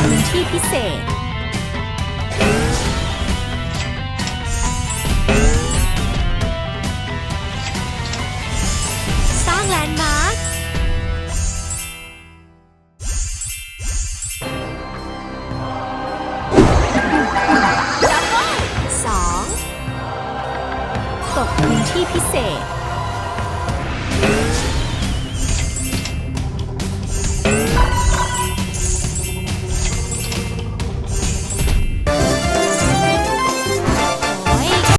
พิเศษ สร้างแลนด์มาร์คสองตกพื้นที่พิเศษ